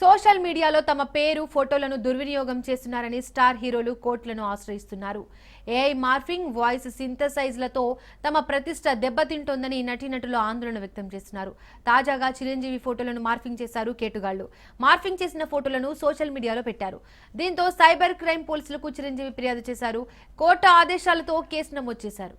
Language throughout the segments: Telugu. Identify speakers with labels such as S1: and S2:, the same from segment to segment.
S1: సోషల్ మీడియాలో తమ పేరు ఫోటోలను దుర్వినియోగం చేస్తున్నారని స్టార్ హీరోలు కోర్టులను ఆశ్రయిస్తున్నారు. ఏఐ మార్ఫింగ్ వాయిస్ సింథసైజ్లతో తమ ప్రతిష్ట దెబ్బతింటోందని నటీనటులు ఆందోళన వ్యక్తం చేస్తున్నారు. తాజాగా చిరంజీవి ఫోటోలను మార్ఫింగ్ చేశారు కేటుగాళ్ళు మార్ఫింగ్ చేసిన ఫోటోలను సోషల్ మీడియాలో పెట్టారు. దీంతో సైబర్ క్రైమ్ పోలీసులకు చిరంజీవి ఫిర్యాదు చేశారు. కోర్టు ఆదేశాలతో కేసు నమోదు చేశారు.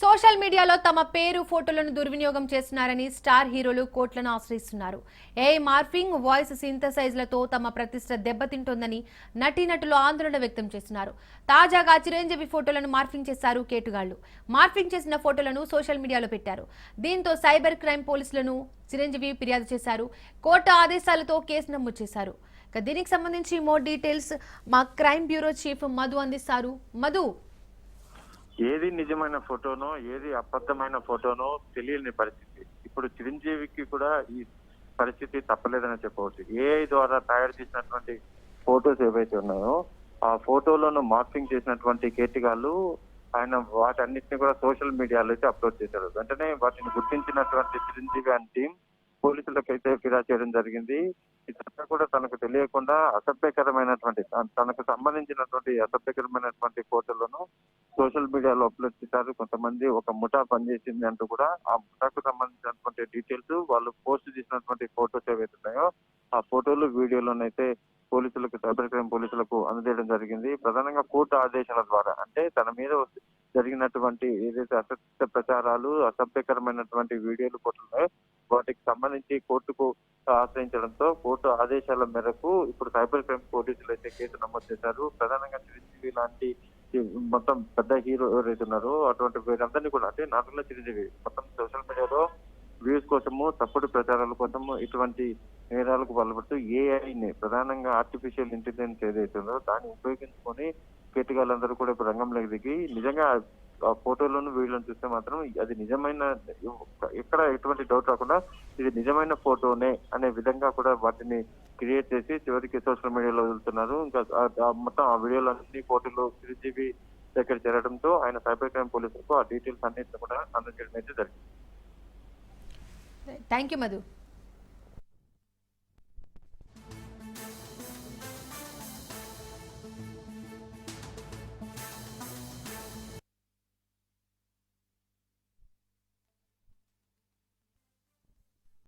S1: సోషల్ మీడియాలో తమ పేరు ఫోటోలను దుర్వినియోగం చేస్తున్నారని స్టార్ హీరోలు కోట్లను ఆశ్రయిస్తున్నారు. ఏ మార్ఫింగ్ వాయిస్ సింథసైజ్లతో తమ ప్రతిష్ట దెబ్బతింటోందని నటీనటులు ఆందోళన వ్యక్తం చేస్తున్నారు. తాజాగా చిరంజీవి ఫోటోలను మార్ఫింగ్ చేశారు కేటుగాళ్ళు మార్ఫింగ్ చేసిన ఫోటోలను సోషల్ మీడియాలో పెట్టారు. దీంతో సైబర్ క్రైమ్ పోలీసులను చిరంజీవి ఫిర్యాదు చేశారు. కోర్టు ఆదేశాలతో కేసు నమోదు చేశారు. దీనికి సంబంధించి మోర్ డీటెయిల్స్ మా క్రైమ్ బ్యూరో చీఫ్ మధు అందిస్తారు. మధు
S2: ఏది నిజమైన ఫోటోనో ఏది అబద్ధమైన ఫోటోనో తెలియని పరిస్థితి. ఇప్పుడు చిరంజీవికి కూడా ఈ పరిస్థితి తప్పలేదని చెప్పవచ్చు. ఏఐ ద్వారా తయారు చేసినటువంటి ఫోటోస్ ఏవైతే ఉన్నాయో ఆ ఫోటోలను మార్పింగ్ చేసినటువంటి కేటిగాళ్ళు ఆయన వాటన్నిటిని కూడా సోషల్ మీడియాలో అయితే అప్లోడ్ చేశారు. వెంటనే వాటిని గుర్తించినటువంటి చిరంజీవి అండ్ టీం పోలీసులకు అయితే ఫిర్యాదు చేయడం జరిగింది. ఇదంతా కూడా తనకు తెలియకుండా అసభ్యకరమైనటువంటి తనకు సంబంధించినటువంటి అసభ్యకరమైనటువంటి ఫోటోలను సోషల్ మీడియాలో అప్లోడ్ చేశారు. కొంతమంది ఒక ముఠా పనిచేసింది అంటూ కూడా ఆ ముఠాకు సంబంధించినటువంటి డీటెయిల్స్ వాళ్ళు పోస్ట్ చేసినటువంటి ఫోటోస్ ఏవైతే ఉన్నాయో ఆ ఫోటోలు వీడియోలోనైతే పోలీసులకు సైబర్ క్రైమ్ పోలీసులకు అందజేయడం జరిగింది. ప్రధానంగా కోర్టు ఆదేశాల ద్వారా అంటే తన మీద జరిగినటువంటి ఏదైతే అసత్య ప్రచారాలు అసభ్యకరమైనటువంటి వీడియోలు ఫోటోలు వాటికి సంబంధించి కోర్టుకు ఆశ్రయించడంతో కోర్టు ఆదేశాల మేరకు ఇప్పుడు సైబర్ క్రైమ్ పోలీసులు అయితే కేసు నమోదు చేశారు. ప్రధానంగా చిరంజీవి లాంటి మొత్తం పెద్ద హీరో ఎవరైతే ఉన్నారో అటువంటి వీరందరినీ కూడా అంటే నాటులో చిరంజీవి మొత్తం సోషల్ మీడియాలో వ్యూస్ కోసము తప్పుడు ప్రచారాల కోసము ఇటువంటి నేరాలకు పాల్పడుతూ ఏఐని ప్రధానంగా ఆర్టిఫిషియల్ ఇంటెలిజెన్స్ ఏదైతే ఉందో దాన్ని ఉపయోగించుకొని కేటగాళ్ళందరూ కూడా ఇప్పుడు రంగంలోకి దిగి నిజంగా ఫోటోలను వీడియోలను చూస్తే మాత్రం అది నిజమైన ఎక్కడ ఎటువంటి డౌట్ రాకుండా ఇది నిజమైన ఫోటోనే అనే విధంగా కూడా వాటిని క్రియేట్ చేసి చివరికి సోషల్ మీడియాలో వదులుతున్నారు. ఇంకా ఆ మొత్తం ఆ వీడియోలన్నీ ఫోటోలు చిరంజీవి దగ్గర చేరడంతో ఆయన సైబర్ క్రైమ్ పోలీసులకు ఆ డీటెయిల్స్ అన్నింటిని కూడా అందజేయడం అయితే జరిగింది.
S1: Thank you Madhu